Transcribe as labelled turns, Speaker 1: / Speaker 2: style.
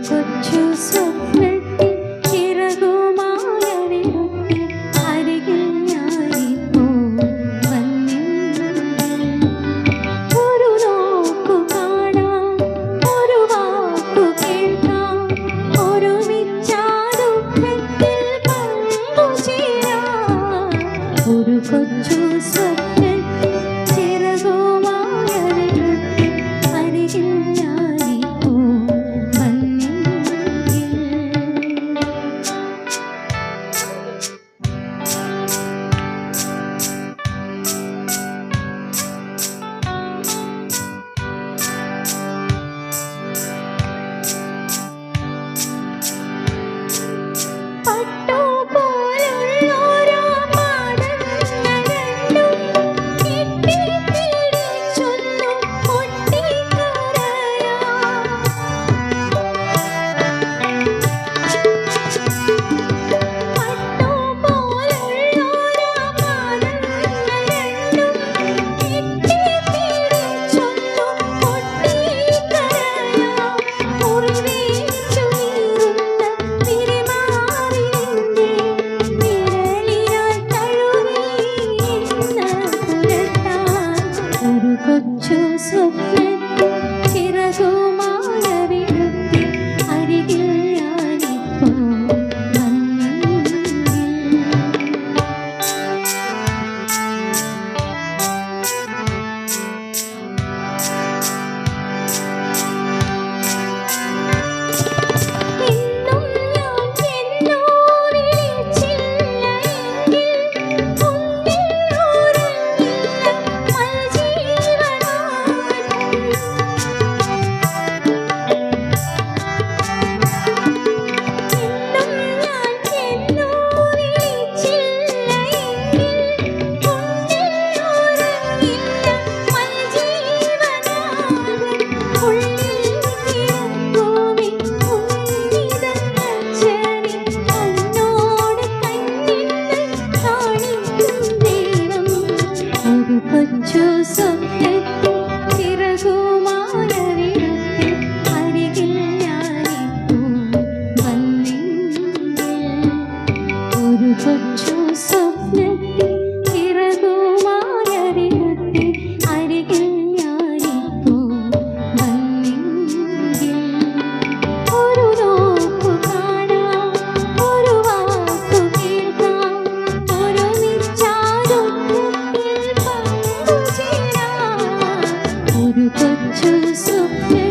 Speaker 1: കൊച്ചു സ്വപ്നം കൊച്ചു സ്വപ്നത്തിൽ ഇറങ്ങുമാരത്തിൽ അരികിൽ ഞാനിപ്പോ വന്നെങ്കിൽ ഒരു നോക്കു കാണാം ഒരു വാക്കു കേൾക്കാം. ഒരു നിശ്ചാരുത്തിൽ ഒരു കൊച്ചു സ്വപ്നം